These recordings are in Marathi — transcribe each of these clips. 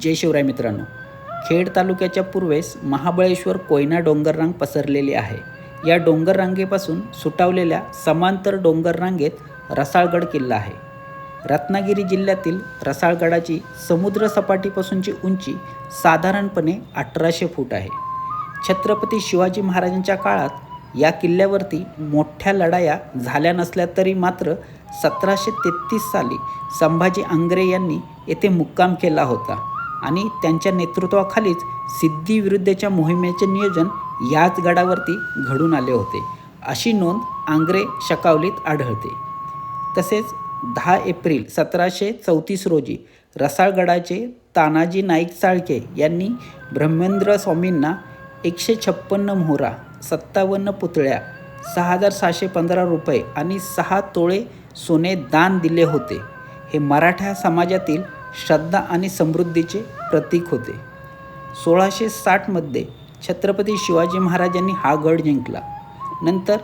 जय शिवराय मित्रांनो. खेड तालुक्याच्या पूर्वेस महाबळेश्वर कोयना डोंगररांग पसरलेली आहे. या डोंगर रांगेपासून सुटावलेल्या समांतर डोंगर रांगेत रसाळगड किल्ला आहे. रत्नागिरी जिल्ह्यातील रसाळगडाची समुद्र सपाटीपासूनची उंची साधारणपणे अठराशे फूट आहे. छत्रपती शिवाजी महाराजांच्या काळात या किल्ल्यावरती मोठ्या लढाया झाल्या नसल्या तरी मात्र सतराशे तेहतीस साली संभाजी आंग्रे यांनी येथे मुक्काम केला होता. आणि त्यांच्या नेतृत्वाखालीच सिद्धीविरुद्धच्या मोहिमेचे नियोजन याच गडावरती घडून आले होते. अशी नोंद आंग्रे शकावलीत आढळते. तसेच दहा एप्रिल सतराशे चौतीस रोजी रसाळगडाचे तानाजी नाईक चाळके यांनी ब्रह्मेंद्र स्वामींना एकशे छप्पन्न मोहरा सत्तावन्न पुतळ्या सहा हजार सहाशे पंधरा रुपये आणि सहा तोळे सोने दान दिले होते. हे मराठा समाजातील श्रद्धा आणि समृद्धीचे प्रतीक होते. सोळाशे साठमध्ये छत्रपती शिवाजी महाराजांनी हा गड जिंकला. नंतर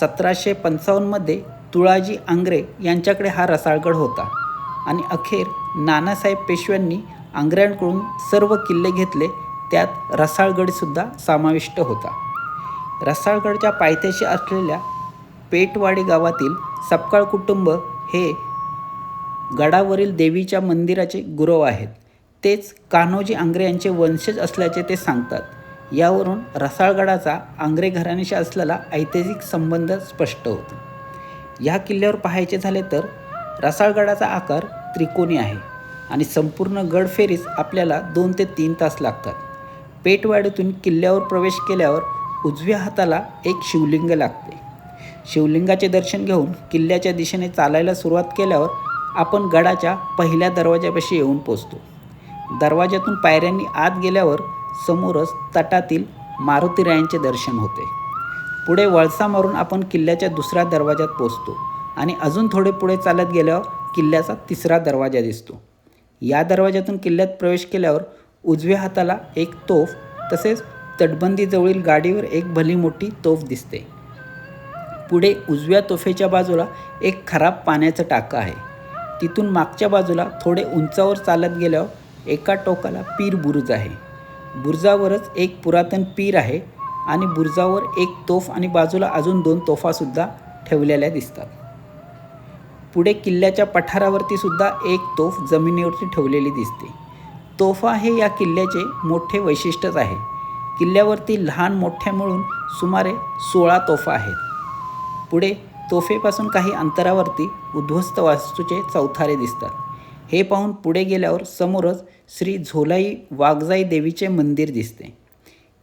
सतराशे पंचावन्नमध्ये तुळाजी आंग्रे यांच्याकडे हा रसाळगड होता आणि अखेर नानासाहेब पेशव्यांनी आंग्र्यांकडून सर्व किल्ले घेतले त्यात रसाळगडसुद्धा समाविष्ट होता. रसाळगडच्या पायथ्याशी असलेल्या पेटवाडी गावातील सपकाळ कुटुंब हे गडावरील देवीच्या मंदिराचे गुरव आहेत. तेच कान्होजी आंग्रे यांचे वंशज असल्याचे ते सांगतात. यावरून रसाळगडाचा आंग्रे घराण्याशी असलेला ऐतिहासिक संबंध स्पष्ट होतो. या किल्ल्यावर पाहायचे झाले तर रसाळगडाचा आकार त्रिकोणी आहे आणि संपूर्ण गडफेरीस आपल्याला दोन ते तीन तास लागतात. पेटवाडीतून किल्ल्यावर प्रवेश केल्यावर उजव्या हाताला एक शिवलिंग लागते. शिवलिंगाचे दर्शन घेऊन किल्ल्याच्या दिशेने चालायला सुरुवात केल्यावर आपण गडाच्या पहिल्या दरवाजापाशी येऊन पोचतो. दरवाज्यातून पायऱ्यांनी आत गेल्यावर समोरच तटातील मारुतीरायांचे दर्शन होते. पुढे वळसा मारून आपण किल्ल्याच्या दुसऱ्या दरवाजात पोचतो आणि अजून थोडे पुढे चालत गेल्यावर किल्ल्याचा तिसरा दरवाजा दिसतो. या दरवाजातून किल्ल्यात प्रवेश केल्यावर उजव्या हाताला एक तोफ तसेच तटबंदीजवळील गाडीवर एक भली मोठी तोफ दिसते. पुढे उजव्या तोफेच्या बाजूला एक खराब पाण्याचं टाकं आहे. तिथून मागच्या बाजूला थोडे उंचावर चालत गेल्यावर एका टोकाला पीर बुरुज आहे. बुरुजावरच एक पुरातन पीर आहे आणि बुरुजावर एक तोफ आणि बाजूला अजून दोन तोफासुद्धा ठेवलेल्या दिसतात. पुढे किल्ल्याच्या पठारावरती सुद्धा एक तोफ जमिनीवरती ठेवलेली दिसते. तोफा हे या किल्ल्याचे मोठे वैशिष्ट्यच आहे. किल्ल्यावरती लहान मोठ्या मिळून सुमारे सोळा तोफा आहेत. पुढे तोफेपासून काही अंतरावरती उद्ध्वस्त वास्तूचे चौथारे दिसतात. हे पाहून पुढे गेल्यावर समोरच श्री झोलाई वाघजाई देवीचे मंदिर दिसते.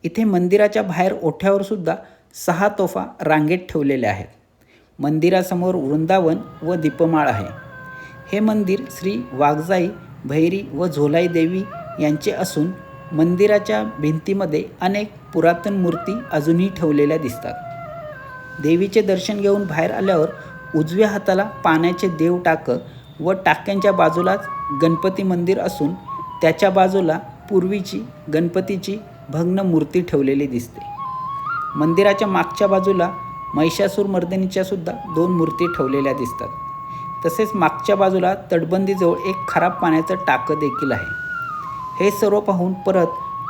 इथे मंदिराच्या बाहेर ओठ्यावर सुद्धा सहा तोफा रांगेत ठेवलेल्या आहेत. मंदिरासमोर वृंदावन व दीपमाळ आहे. हे मंदिर श्री वाघजाई भैरी व झोलाई देवी यांचे असून मंदिराच्या भिंतीमध्ये अनेक पुरातन मूर्ती अजूनही ठेवलेल्या दिसतात. देवीचे दर्शन घेऊन बाहेर आल्यावर उजव्या हाताला पाण्याचे देव टाकं व टाक्यांच्या बाजूलाच गणपती मंदिर असून त्याच्या बाजूला पूर्वीची गणपतीची भग्न मूर्ती ठेवलेली दिसते. मंदिराच्या मागच्या बाजूला महिषासूर मर्दिनीच्या सुद्धा दोन मूर्ती ठेवलेल्या दिसतात. तसेच मागच्या बाजूला तटबंदीजवळ एक खराब पाण्याचं टाकं देखील आहे. हे सर्व पाहून परत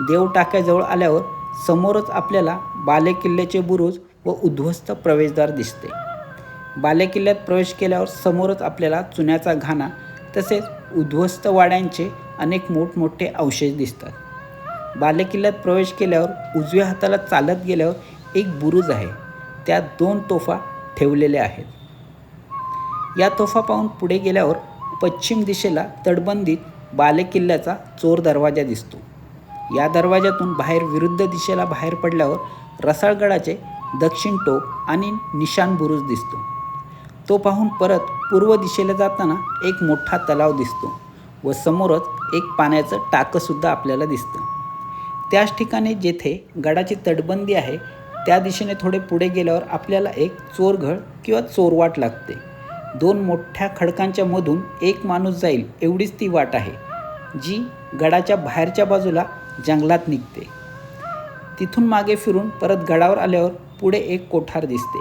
देव टाक्याजवळ आल्यावर समोरच आपल्याला बालेकिल्ल्याचे बुरुज व उद्ध्वस्त प्रवेशद्वार दिसते. बालेकिल्ल्यात प्रवेश केल्यावर समोरच आपल्याला चुन्याचा घाणा तसेच उद्ध्वस्त वाड्यांचे अनेक मोठमोठे अवशेष दिसतात. बालेकिल्ल्यात प्रवेश केल्यावर उजव्या हाताला चालत गेल्यावर एक बुरुज आहे. त्यात दोन तोफा ठेवलेल्या आहेत. या तोफा पाहून पुढे गेल्यावर पश्चिम दिशेला तटबंदीत बालेकिल्ल्याचा चोर दरवाजा दिसतो. या दरवाजातून बाहेर विरुद्ध दिशेला बाहेर पडल्यावर रसाळगडाचे दक्षिण टोक आणि निशान बुरुज दिसतो. तो पाहून परत पूर्व दिशेला जाताना एक मोठा तलाव दिसतो व समोरच एक पाण्याचं टाकंसुद्धा आपल्याला दिसतं. त्याच ठिकाणी जेथे गडाची तटबंदी आहे त्या दिशेने थोडे पुढे गेल्यावर आपल्याला एक चोरघळ किंवा चोरवाट लागते. दोन मोठ्या खडकांच्या मधून एक माणूस जाईल एवढीच ती वाट आहे जी गडाच्या बाहेरच्या बाजूला जंगलात निघते. तिथून मागे फिरून परत गडावर आल्यावर पुढे एक कोठार दिसते.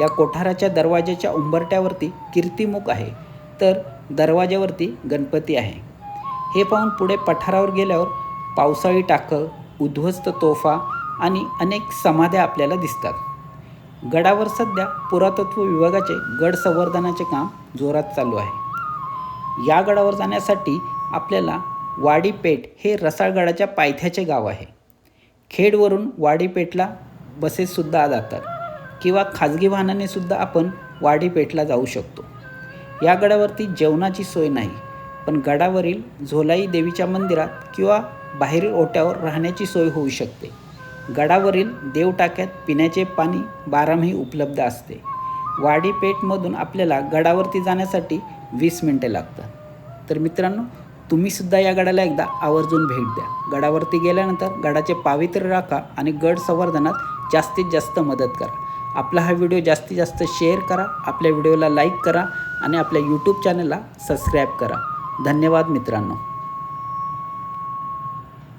या कोठाराच्या दरवाजाच्या उंबरट्यावरती कीर्तिमुख आहे. तर दरवाजावरती गणपती आहे. हे पाहून पुढे पठारावर गेल्यावर पावसाळी टाकं उद्ध्वस्त तोफा आणि अनेक समाध्या आपल्याला दिसतात. गडावर सध्या पुरातत्व विभागाचे गड संवर्धनाचे काम जोरात चालू आहे. या गडावर जाण्यासाठी आपल्याला वाडीपेठ हे रसाळगडाच्या पायथ्याचे गाव आहे. खेडवरून वाडीपेठला बसेससुद्धा जातात किंवा खाजगी वाहनानेसुद्धा आपण वाडीपेठला जाऊ शकतो. या गडावरती जेवणाची सोय नाही पण गडावरील झोलाई देवीच्या मंदिरात किंवा बाहेरील ओट्यावर राहण्याची सोय होऊ शकते. गडावरील देवटाक्यात पिण्याचे पाणी बारामही उपलब्ध असते. वाडीपेठमधून आपल्याला गडावरती जाण्यासाठी वीस मिनटे लागतात. तर मित्रांनो तुम्हीसुद्धा या गडाला एकदा आवर्जून भेट द्या. गडावरती गेल्यानंतर गडाचे पावित्र्य राखा आणि गड संवर्धनात जास्तीत जास्त मदत करा. आपला हा व्हिडिओ जास्तीत जास्त शेअर करा आपल्या व्हिडिओला लाईक करा आणि आपल्या यूट्यूब चॅनलला सबस्क्राईब करा. धन्यवाद मित्रांनो.